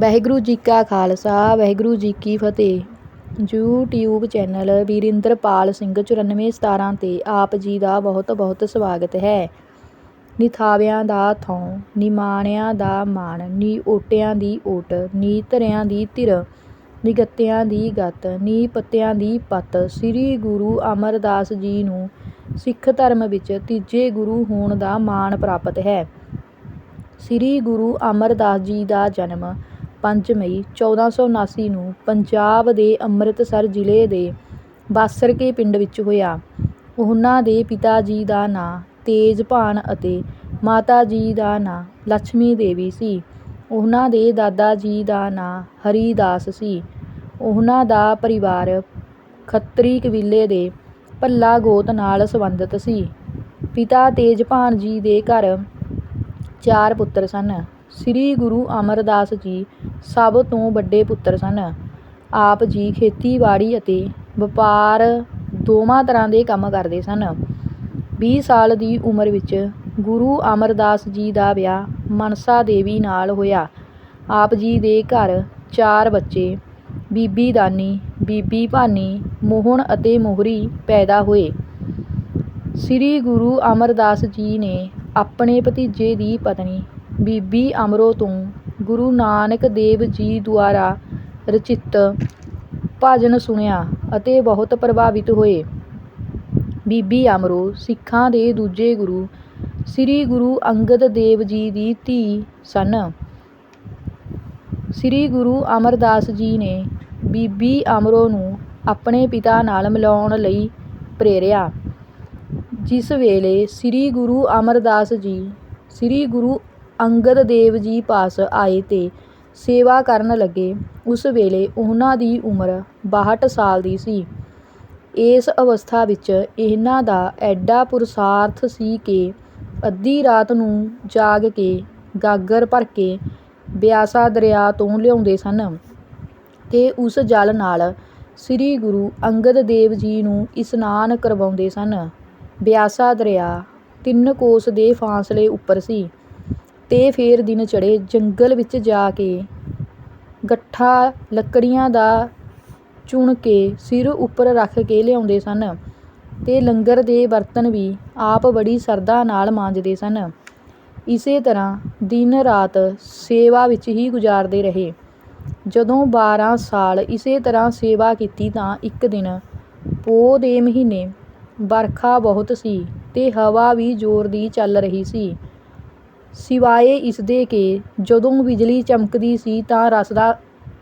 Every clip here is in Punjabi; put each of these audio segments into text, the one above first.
ਵਾਹਿਗੁਰੂ ਜੀ ਕਾ ਖਾਲਸਾ, ਵਾਹਿਗੁਰੂ ਜੀ ਕੀ ਫਤਿਹ। ਯੂਟਿਊਬ ਚੈਨਲ ਵੀਰਿੰਦਰਪਾਲ ਸਿੰਘ 9417 ਤੇ ਆਪ ਜੀ ਦਾ ਬਹੁਤ ਬਹੁਤ ਸਵਾਗਤ ਹੈ। ਨਿਥਾਵਿਆਂ ਦਾ ਥੋਂ, ਨਿਮਾਣਿਆਂ ਦਾ ਮਾਣ ਨੀ ਓਟਿਆਂ ਦੀ ਓਟ ਨੀ ਧਰਿਆਂ ਦੀ ਧਿਰ, ਨਿਗੱਤਿਆਂ ਦੀ ਗੱਤ ਨੀ ਪੱਤਿਆਂ ਦੀ ਪੱਤ, ਸ੍ਰੀ ਗੁਰੂ ਅਮਰਦਾਸ ਜੀ ਨੂੰ ਸਿੱਖ ਧਰਮ ਵਿੱਚ ਤੀਜੇ ਗੁਰੂ ਹੋਣ ਦਾ ਮਾਣ ਪ੍ਰਾਪਤ ਹੈ। ਸ੍ਰੀ ਗੁਰੂ ਅਮਰਦਾਸ ਜੀ ਦਾ ਜਨਮ ਪੰਜ ਮਈ 1479 ਨੂੰ ਪੰਜਾਬ ਦੇ ਅੰਮ੍ਰਿਤਸਰ ਜ਼ਿਲ੍ਹੇ ਦੇ ਬਾਸਰਕੇ ਪਿੰਡ ਵਿੱਚ ਹੋਇਆ। ਉਹਨਾਂ ਦੇ ਪਿਤਾ ਜੀ ਦਾ ਨਾਂ ਤੇਜਭਾਨ ਅਤੇ ਮਾਤਾ ਜੀ ਦਾ ਨਾਂ ਲక్ష్ਮੀ ਦੇਵੀ ਸੀ। ਉਹਨਾਂ ਦੇ ਦਾਦਾ ਜੀ ਦਾ ਨਾਂ ਹਰੀਦਾਸ ਸੀ। ਉਹਨਾਂ ਦਾ ਪਰਿਵਾਰ ਖੱਤਰੀ ਕਬੀਲੇ ਦੇ ਭੱਲਾ ਗੋਤ ਨਾਲ ਸੰਬੰਧਿਤ ਸੀ। ਪਿਤਾ ਤੇਜਭਾਨ ਜੀ ਦੇ ਘਰ ਚਾਰ ਪੁੱਤਰ ਸਨ। ਸ੍ਰੀ ਗੁਰੂ ਅਮਰਦਾਸ ਜੀ ਸਭ ਤੋਂ ਵੱਡੇ ਪੁੱਤਰ ਸਨ। ਆਪ ਜੀ ਖੇਤੀਬਾੜੀ ਅਤੇ ਵਪਾਰ ਦੋਵਾਂ ਤਰ੍ਹਾਂ ਦੇ ਕੰਮ ਕਰਦੇ ਸਨ। ਵੀਹ ਸਾਲ ਦੀ ਉਮਰ ਵਿੱਚ ਗੁਰੂ ਅਮਰਦਾਸ ਜੀ ਦਾ ਵਿਆਹ ਮਨਸਾ ਦੇਵੀ ਨਾਲ ਹੋਇਆ। ਆਪ ਜੀ ਦੇ ਘਰ ਚਾਰ ਬੱਚੇ, ਬੀਬੀ ਦਾਨੀ, ਬੀਬੀ ਭਾਨੀ ਮੋਹਣ ਅਤੇ ਮੋਹਰੀ ਪੈਦਾ ਹੋਏ। ਸ੍ਰੀ ਗੁਰੂ ਅਮਰਦਾਸ ਜੀ ਨੇ ਆਪਣੇ ਭਤੀਜੇ ਦੀ ਪਤਨੀ ਬੀਬੀ ਅਮਰੋ ਤੋਂ ਗੁਰੂ ਨਾਨਕ ਦੇਵ ਜੀ ਦੁਆਰਾ ਰਚਿਤ ਭਜਨ ਸੁਣਿਆ ਅਤੇ ਬਹੁਤ ਪ੍ਰਭਾਵਿਤ ਹੋਏ। ਬੀਬੀ ਅਮਰੋ, ਸਿੱਖਾਂ ਦੇ ਦੂਜੇ ਗੁਰੂ, ਸ੍ਰੀ ਗੁਰੂ ਅੰਗਦ ਦੇਵ ਜੀ ਦੀ ਧੀ ਸਨ। ਸ੍ਰੀ ਗੁਰੂ ਅਮਰਦਾਸ ਜੀ ਨੇ ਬੀਬੀ ਅਮਰੋ ਨੂੰ ਆਪਣੇ ਪਿਤਾ ਨਾਲ ਮਿਲਾਉਣ ਲਈ ਪ੍ਰੇਰਿਆ। ਜਿਸ ਵੇਲੇ ਸ੍ਰੀ ਗੁਰੂ ਅਮਰਦਾਸ ਜੀ, ਸ੍ਰੀ ਗੁਰੂ ਅੰਗਦ ਦੇਵ ਜੀ ਪਾਸ ਆਏ ਅਤੇ ਸੇਵਾ ਕਰਨ ਲੱਗੇ। ਉਸ ਵੇਲੇ ਉਹਨਾਂ ਦੀ ਉਮਰ 62 ਸਾਲ ਦੀ ਸੀ। ਇਸ ਅਵਸਥਾ ਵਿੱਚ ਇਹਨਾਂ ਦਾ ਐਡਾ ਪੁਰਸ਼ਾਰਥ ਸੀ ਕਿ ਅੱਧੀ ਰਾਤ ਨੂੰ ਜਾਗ ਕੇ ਗਾਗਰ ਭਰ ਕੇ ਬਿਆਸਾ ਦਰਿਆ ਤੋਂ ਲਿਆਉਂਦੇ ਸਨ ਤੇ ਉਸ ਜਲ ਨਾਲ ਸ੍ਰੀ ਗੁਰੂ ਅੰਗਦ ਦੇਵ ਜੀ ਨੂੰ ਇਸ਼ਨਾਨ ਕਰਵਾਉਂਦੇ ਸਨ। ਬਿਆਸਾ ਦਰਿਆ ਤਿੰਨ ਕੋਸ ਦੇ ਫਾਸਲੇ ਉੱਪਰ ਸੀ। ਤੇ ਫੇਰ ਦਿਨ ਚੜ੍ਹੇ ਜੰਗਲ ਵਿੱਚ ਜਾ ਕੇ ਗੱਠਾ ਲੱਕੜੀਆਂ ਦਾ ਚੁਣ ਕੇ ਸਿਰ ਉੱਪਰ ਰੱਖ ਕੇ ਲਿਆਉਂਦੇ ਸਨ ਅਤੇ ਲੰਗਰ ਦੇ ਬਰਤਨ ਵੀ ਆਪ ਬੜੀ ਸਰਧਾ ਨਾਲ ਮਾਂਜਦੇ ਸਨ। ਇਸੇ ਤਰ੍ਹਾਂ ਦਿਨ ਰਾਤ ਸੇਵਾ ਵਿੱਚ ਹੀ ਗੁਜ਼ਾਰਦੇ ਰਹੇ। ਜਦੋਂ 12 ਸਾਲ ਇਸੇ ਤਰ੍ਹਾਂ ਸੇਵਾ ਕੀਤੀ ਤਾਂ ਇੱਕ ਦਿਨ ਪੋਹ ਦੇ ਮਹੀਨੇ ਵਰਖਾ ਬਹੁਤ ਸੀ ਅਤੇ ਹਵਾ ਵੀ ਜ਼ੋਰ ਦੀ ਚੱਲ ਰਹੀ ਸੀ। ਸਿਵਾਏ ਇਸਦੇ ਕਿ ਜਦੋਂ ਬਿਜਲੀ ਚਮਕਦੀ ਸੀ ਤਾਂ ਰਸਦਾ,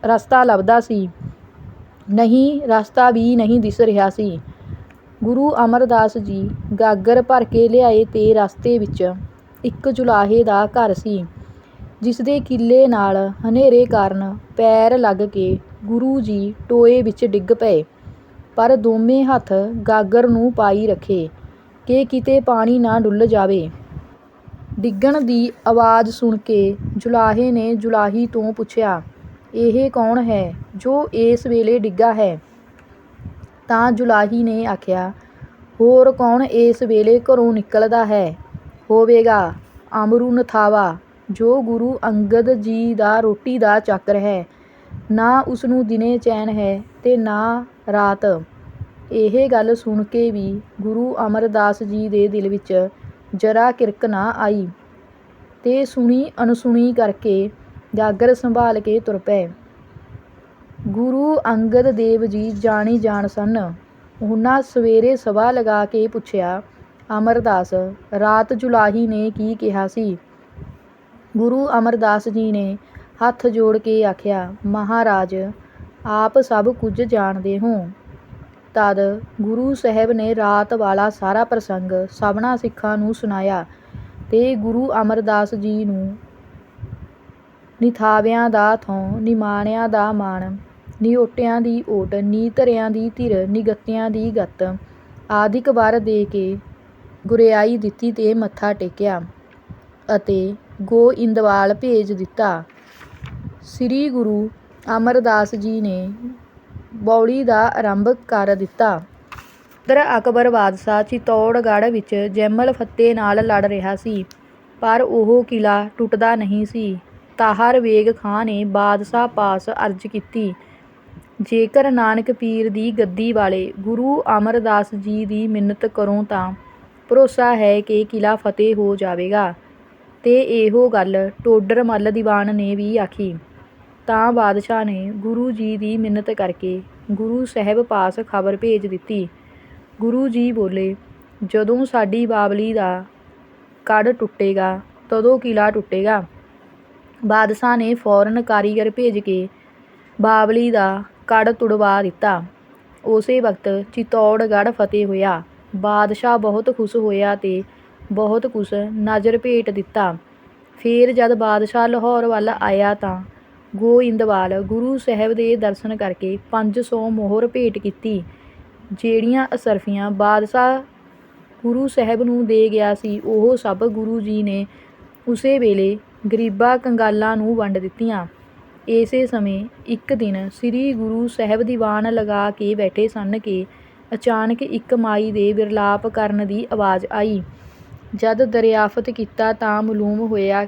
ਰਸਤਾ ਲੱਭਦਾ ਸੀ। ਨਹੀਂ, ਰਸਤਾ ਵੀ ਨਹੀਂ ਦਿਸ ਰਿਹਾ ਸੀ। ਗੁਰੂ ਅਮਰਦਾਸ ਜੀ ਗਾਗਰ ਭਰ ਕੇ ਲਿਆਏ ਅਤੇ ਰਸਤੇ ਵਿੱਚ ਇੱਕ ਚੁਲਾਹੇ ਦਾ ਘਰ ਸੀ ਜਿਸ ਦੇ ਕਿੱਲੇ ਨਾਲ ਹਨੇਰੇ ਕਾਰਨ ਪੈਰ ਲੱਗ ਕੇ ਗੁਰੂ ਜੀ ਟੋਏ ਵਿੱਚ ਡਿੱਗ ਪਏ। ਪਰ ਦੋਵੇਂ ਹੱਥ ਗਾਗਰ ਨੂੰ ਪਾਈ ਰੱਖੇ ਕਿ ਕਿਤੇ ਪਾਣੀ ਨਾ ਡੁੱਲ ਜਾਵੇ। ਡਿੱਗਣ ਦੀ ਆਵਾਜ਼ ਸੁਣ ਕੇ ਜੁਲਾਹੇ ਨੇ ਜੁਲਾਹੀ ਤੋਂ ਪੁੱਛਿਆ, ਇਹ ਕੌਣ ਹੈ ਜੋ ਇਸ ਵੇਲੇ ਡਿੱਗਾ ਹੈ? ਤਾਂ ਜੁਲਾਹੀ ਨੇ ਆਖਿਆ, ਹੋਰ ਕੌਣ ਇਸ ਵੇਲੇ ਘਰੋਂ ਨਿਕਲਦਾ ਹੈ? ਹੋਵੇਗਾ ਅਮਰੂ ਨਥਾਵਾ ਜੋ ਗੁਰੂ ਅੰਗਦ ਜੀ ਦਾ ਰੋਟੀ ਦਾ ਚਾਕਰ ਹੈ। ਨਾ ਉਸਨੂੰ ਦਿਨੇ ਚੈਨ ਹੈ ਤੇ ਨਾ ਰਾਤ। ਇਹ ਗੱਲ ਸੁਣ ਕੇ ਵੀ ਗੁਰੂ ਅਮਰਦਾਸ ਜੀ ਦੇ ਦਿਲ ਵਿੱਚ ਜਰਾ ਕਿਰਕ ਨਾ ਆਈ। ਤੇ ਸੁਣੀ ਅਣਸੁਣੀ ਕਰਕੇ ਜਾਗਰ ਸੰਭਾਲ ਕੇ ਤੁਰ ਪਏ। ਗੁਰੂ ਅੰਗਦ ਦੇਵ ਜੀ ਜਾਣੀ ਜਾਣ ਸਨ। ਉਹਨਾਂ ਸਵੇਰੇ ਸਭਾ ਲਗਾ ਕੇ ਪੁੱਛਿਆ, ਅਮਰਦਾਸ, ਰਾਤ ਜੁਲਾਹੀ ਨੇ ਕੀ ਕਿਹਾ ਸੀ? ਗੁਰੂ ਅਮਰਦਾਸ ਜੀ ਨੇ ਹੱਥ ਜੋੜ ਕੇ ਆਖਿਆ, ਮਹਾਰਾਜ, ਆਪ ਸਭ ਕੁਝ ਜਾਣਦੇ ਹੋ। ਤਦ ਗੁਰੂ ਸਾਹਿਬ ਨੇ ਰਾਤ ਵਾਲਾ ਸਾਰਾ ਪ੍ਰਸੰਗ ਸਭਨਾ ਸਿੱਖਾਂ ਨੂੰ ਸੁਣਾਇਆ ਤੇ ਗੁਰੂ ਅਮਰਦਾਸ ਜੀ ਨੂੰ ਨਿਥਾਵਿਆਂ ਦਾ ਥੋਂ ਨਿਮਾਣਿਆਂ ਦਾ ਮਾਣ ਨਿਓਟਿਆਂ ਦੀ ਓਟ ਨੀ ਧਰਿਆਂ ਦੀ ਧਿਰ, ਨਿਗੱਤਿਆਂ ਦੀ ਗੱਤ ਆਦਿਕ ਵਰ ਦੇ ਕੇ ਗੁਰਿਆਈ ਦਿੱਤੀ ਤੇ ਮੱਥਾ ਟੇਕਿਆ ਅਤੇ ਗੋਇੰਦਵਾਲ ਭੇਜ ਦਿੱਤਾ। ਸ੍ਰੀ ਗੁਰੂ ਅਮਰਦਾਸ ਜੀ ਨੇ ਬੌਲੀ ਦਾ ਆਰੰਭ ਕਰ ਦਿੱਤਾ। ਉਧਰ ਅਕਬਰ ਬਾਦਸ਼ਾਹ ਚਿਤੌੜਗੜ੍ਹ ਵਿੱਚ ਜੈਮਲ ਫਤਿਹ ਨਾਲ ਲੜ ਰਿਹਾ ਸੀ, ਪਰ ਉਹ ਕਿਲ੍ਹਾ ਟੁੱਟਦਾ ਨਹੀਂ ਸੀ। ਤਾਹਰ ਵੇਗ ਖਾਂ ਨੇ ਬਾਦਸ਼ਾਹ ਪਾਸ ਅਰਜ਼ ਕੀਤੀ। ਜੇਕਰ ਨਾਨਕ ਪੀਰ ਦੀ ਗੱਦੀ ਵਾਲੇ ਗੁਰੂ ਅਮਰਦਾਸ ਜੀ ਦੀ ਮਿੰਨਤ ਕਰੋ ਤਾਂ ਭਰੋਸਾ ਹੈ ਕਿ ਕਿਲ੍ਹਾ ਫਤਿਹ ਹੋ ਜਾਵੇਗਾ। ਤੇ ਇਹੋ ਗੱਲ ਟੋਡਰ ਮੱਲ ਦੀਵਾਨ ਨੇ ਵੀ ਆਖੀ। ਤਾਂ ਬਾਦਸ਼ਾਹ ਨੇ ਗੁਰੂ ਜੀ ਦੀ ਮਿੰਨਤ ਕਰਕੇ ਗੁਰੂ ਸਾਹਿਬ ਪਾਸ ਖਬਰ ਭੇਜ ਦਿੱਤੀ। ਗੁਰੂ ਜੀ ਬੋਲੇ, ਜਦੋਂ ਸਾਡੀ ਬਾਬਲੀ ਦਾ ਕੜ ਟੁੱਟੇਗਾ, ਤਦੋਂ ਕਿਲ੍ਹਾ ਟੁੱਟੇਗਾ। ਬਾਦਸ਼ਾਹ ਨੇ ਫੌਰਨ ਕਾਰੀਗਰ ਭੇਜ ਕੇ ਬਾਬਲੀ ਦਾ ਕੜ ਤੁੜਵਾ ਦਿੱਤਾ। ਉਸੇ ਵਕਤ ਚਿਤੌੜਗੜ੍ਹ ਫਤਿਹ ਹੋਇਆ। ਬਾਦਸ਼ਾਹ ਬਹੁਤ ਖੁਸ਼ ਹੋਇਆ ਤੇ ਬਹੁਤ ਕੁਛ ਨਜ਼ਰ ਭੇਟ ਦਿੱਤਾ। ਫੇਰ ਜਦ ਬਾਦਸ਼ਾਹ ਲਾਹੌਰ ਵੱਲ ਆਇਆ ਤਾਂ ਗੋਇੰਦਵਾਲ ਗੁਰੂ ਸਾਹਿਬ ਦੇ ਦਰਸ਼ਨ ਕਰਕੇ ਪੰਜ ਸੌ ਮੋਹਰ ਭੇਟ ਕੀਤੀ, ਜਿਹੜੀਆਂ ਅਸਰਫੀਆਂ ਬਾਦਸ਼ਾਹ ਗੁਰੂ ਸਾਹਿਬ ਨੂੰ ਦੇ ਗਿਆ ਸੀ, ਉਹ ਸਭ ਗੁਰੂ ਜੀ ਨੇ ਉਸੇ ਵੇਲੇ ਗਰੀਬਾਂ ਕੰਗਾਲਾਂ ਨੂੰ ਵੰਡ ਦਿੱਤੀਆਂ। ਇਸੇ ਸਮੇਂ ਇੱਕ ਦਿਨ ਸ੍ਰੀ ਗੁਰੂ ਸਾਹਿਬ ਦੀਵਾਨ ਲਗਾ ਕੇ ਬੈਠੇ ਸਨ ਕਿ ਅਚਾਨਕ ਇੱਕ ਮਾਈ ਦੇ ਵਿਰਲਾਪ ਕਰਨ ਦੀ ਆਵਾਜ਼ ਆਈ। ਜਦ ਦਰਿਆਫਤ ਕੀਤਾ ਤਾਂ ਮਾਲੂਮ ਹੋਇਆ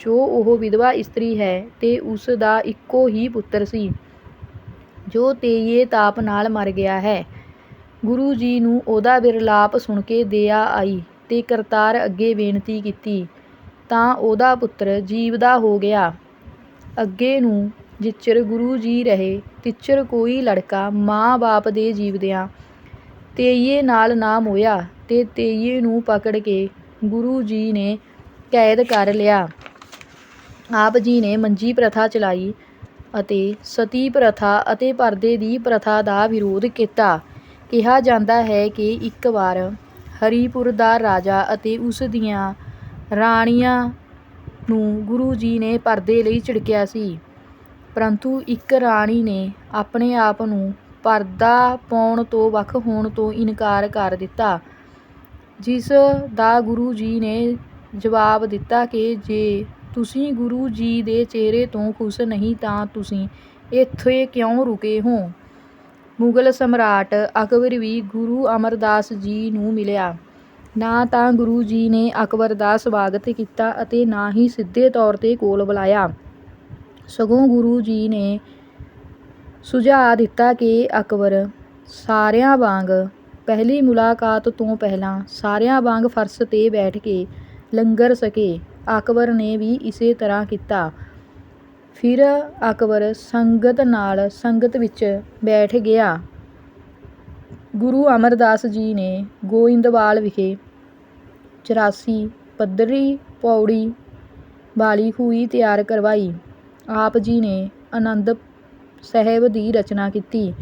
ਜੋ ਉਹ ਵਿਧਵਾ ਇਸਤਰੀ ਹੈ ਤੇ ਉਸ ਦਾ ਇੱਕੋ ਹੀ ਪੁੱਤਰ ਸੀ, ਜੋ ਤੇਈਏ ਤਾਪ ਨਾਲ ਮਰ ਗਿਆ ਹੈ। ਗੁਰੂ ਜੀ ਨੂੰ ਉਹਦਾ ਵਿਰਲਾਪ ਸੁਣ ਕੇ ਦਇਆ ਆਈ ਤੇ ਕਰਤਾਰ ਅੱਗੇ ਬੇਨਤੀ ਕੀਤੀ, ਤਾਂ ਉਹਦਾ ਪੁੱਤਰ ਜੀਵਦਾ ਹੋ ਗਿਆ। ਅੱਗੇ ਨੂੰ ਜਿੱਚਰ ਗੁਰੂ ਜੀ ਰਹੇ, ਤਿੱਚਰ ਕੋਈ ਲੜਕਾ ਮਾਂ ਬਾਪ ਦੇ ਜੀਵਦਿਆਂ ਤੇਈਏ ਨਾਲ ਨਾ ਮੋਇਆ ਤੇ ਤੇਈਏ ਨੂੰ ਪਕੜ ਕੇ ਗੁਰੂ ਜੀ ਨੇ ਕੈਦ ਕਰ ਲਿਆ। ਆਪ ਜੀ ਨੇ ਮੰਜੀ ਪ੍ਰਥਾ ਚਲਾਈ ਅਤੇ ਸਤੀ ਪ੍ਰਥਾ ਅਤੇ ਪਰਦੇ ਦੀ ਪ੍ਰਥਾ ਦਾ ਵਿਰੋਧ ਕੀਤਾ। ਕਿਹਾ ਜਾਂਦਾ ਹੈ ਕਿ ਇੱਕ ਵਾਰ ਹਰੀਪੁਰ ਦਾ ਰਾਜਾ ਅਤੇ ਉਸ ਦੀਆਂ ਰਾਣੀਆਂ ਨੂੰ ਗੁਰੂ ਜੀ ਨੇ ਪਰਦੇ ਲਈ ਝਿੜਕਿਆ ਸੀ। ਪਰੰਤੂ ਇੱਕ ਰਾਣੀ ਨੇ ਆਪਣੇ ਆਪ ਨੂੰ ਪਰਦਾ ਪਾਉਣ ਤੋਂ ਵੱਖ ਹੋਣ ਤੋਂ ਇਨਕਾਰ ਕਰ ਦਿੱਤਾ, ਜਿਸ ਦਾ ਗੁਰੂ ਜੀ ਨੇ ਜਵਾਬ ਦਿੱਤਾ ਕਿ ਜੇ ਤੁਸੀਂ ਗੁਰੂ ਜੀ ਦੇ ਚਿਹਰੇ ਤੋਂ ਖੁਸ਼ ਨਹੀਂ ਤਾਂ ਤੁਸੀਂ ਇੱਥੇ ਕਿਉਂ ਰੁਕੇ ਹੋ? ਮੁਗਲ ਸਮਰਾਟ ਅਕਬਰ ਵੀ ਗੁਰੂ ਅਮਰਦਾਸ ਜੀ ਨੂੰ ਮਿਲਿਆ। ਨਾ ਤਾਂ ਗੁਰੂ ਜੀ ਨੇ ਅਕਬਰ ਦਾ ਸਵਾਗਤ ਕੀਤਾ ਅਤੇ ਨਾ ਹੀ ਸਿੱਧੇ ਤੌਰ ਤੇ ਕੋਲ ਬੁਲਾਇਆ। ਸਗੋਂ ਗੁਰੂ ਜੀ ਨੇ ਸੁਝਾਅ ਦਿੱਤਾ ਕਿ ਅਕਬਰ ਸਾਰਿਆਂ ਵਾਂਗ ਪਹਿਲੀ ਮੁਲਾਕਾਤ ਤੋਂ ਪਹਿਲਾਂ ਸਾਰਿਆਂ ਵਾਂਗ ਫਰਸ਼ ਤੇ ਬੈਠ ਕੇ ਲੰਗਰ ਸਕੇ। ਅਕਬਰ ਨੇ ਵੀ ਇਸੇ ਤਰ੍ਹਾਂ ਕੀਤਾ। ਫਿਰ ਅਕਬਰ ਸੰਗਤ ਨਾਲ ਸੰਗਤ ਵਿੱਚ ਬੈਠ ਗਿਆ। ਗੁਰੂ ਅਮਰਦਾਸ ਜੀ ਨੇ ਗੋਇੰਦਵਾਲ ਵਿਖੇ 84 ਪੱਧਰੀ, ਪੌੜੀ ਵਾਲੀ ਖੂਹੀ ਤਿਆਰ ਕਰਵਾਈ। ਆਪ ਜੀ ਨੇ ਆਨੰਦ ਸਾਹਿਬ ਦੀ ਰਚਨਾ ਕੀਤੀ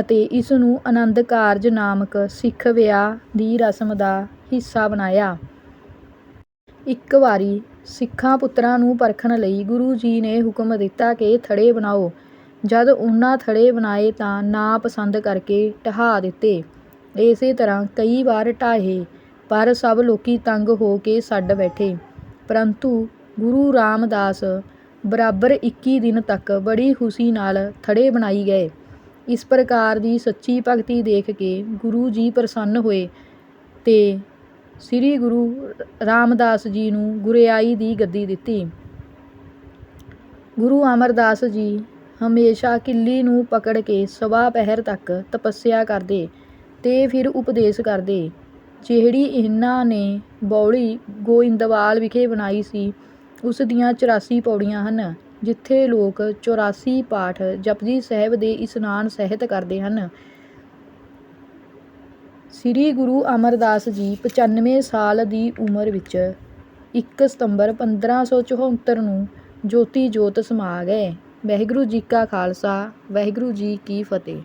ਅਤੇ ਇਸ ਨੂੰ ਆਨੰਦ ਕਾਰਜ ਨਾਮਕ ਸਿੱਖ ਵਿਆਹ ਦੀ ਰਸਮ ਦਾ ਹਿੱਸਾ ਬਣਾਇਆ। ਇੱਕ ਵਾਰੀ ਸਿੱਖਾਂ ਪੁੱਤਰਾਂ ਨੂੰ ਪਰਖਣ ਲਈ ਗੁਰੂ ਜੀ ਨੇ ਹੁਕਮ ਦਿੱਤਾ ਕਿ ਥੜੇ ਬਣਾਓ। ਜਦ ਉਹਨਾਂ ਥੜੇ ਬਣਾਏ ਤਾਂ ਨਾ ਪਸੰਦ ਕਰਕੇ ਢਹਾ ਦਿੱਤੇ। ਇਸੇ ਤਰ੍ਹਾਂ ਕਈ ਵਾਰ ਢਾਹੇ, ਪਰ ਸਭ ਲੋਕੀ ਤੰਗ ਹੋ ਕੇ ਛੱਡ ਬੈਠੇ। ਪਰੰਤੂ ਗੁਰੂ ਰਾਮਦਾਸ ਬਰਾਬਰ 21 ਦਿਨ ਤੱਕ ਬੜੀ ਖੁਸ਼ੀ ਨਾਲ ਥੜੇ ਬਣਾਈ ਗਏ। ਇਸ ਪ੍ਰਕਾਰ ਦੀ ਸੱਚੀ ਭਗਤੀ ਦੇਖ ਕੇ ਗੁਰੂ ਜੀ ਪ੍ਰਸੰਨ ਹੋਏ ਤੇ ਸ੍ਰੀ ਗੁਰੂ ਰਾਮਦਾਸ ਜੀ ਨੂੰ ਗੁਰਿਆਈ ਦੀ ਗੱਦੀ ਦਿੱਤੀ। ਗੁਰੂ ਅਮਰਦਾਸ ਜੀ ਹਮੇਸ਼ਾ ਕਿੱਲੀ ਨੂੰ ਪਕੜ ਕੇ ਸਵਾ ਪਹਿਰ ਤੱਕ ਤਪੱਸਿਆ ਕਰਦੇ ਤੇ ਫਿਰ ਉਪਦੇਸ਼ ਕਰਦੇ। ਜਿਹੜੀ ਇਹਨਾਂ ਨੇ ਬੌਲੀ ਗੋਇੰਦਵਾਲ ਵਿਖੇ ਬਣਾਈ ਸੀ, ਉਸ ਦੀਆਂ 84 ਪੌੜੀਆਂ ਹਨ, ਜਿੱਥੇ ਲੋਕ 84 ਪਾਠ ਜਪਜੀ ਸਾਹਿਬ ਦੇ ਇਸ਼ਨਾਨ ਸਹਿਤ ਕਰਦੇ ਹਨ। ਸ੍ਰੀ ਗੁਰੂ ਅਮਰਦਾਸ ਜੀ 95 ਸਾਲ ਦੀ ਉਮਰ ਵਿੱਚ ਇੱਕ ਸਤੰਬਰ 1574 ਨੂੰ ਜੋਤੀ ਜੋਤ ਸਮਾ ਗਏ। ਵਾਹਿਗੁਰੂ ਜੀ ਕਾ ਖਾਲਸਾ, ਵਾਹਿਗੁਰੂ ਜੀ ਕੀ ਫਤਿਹ।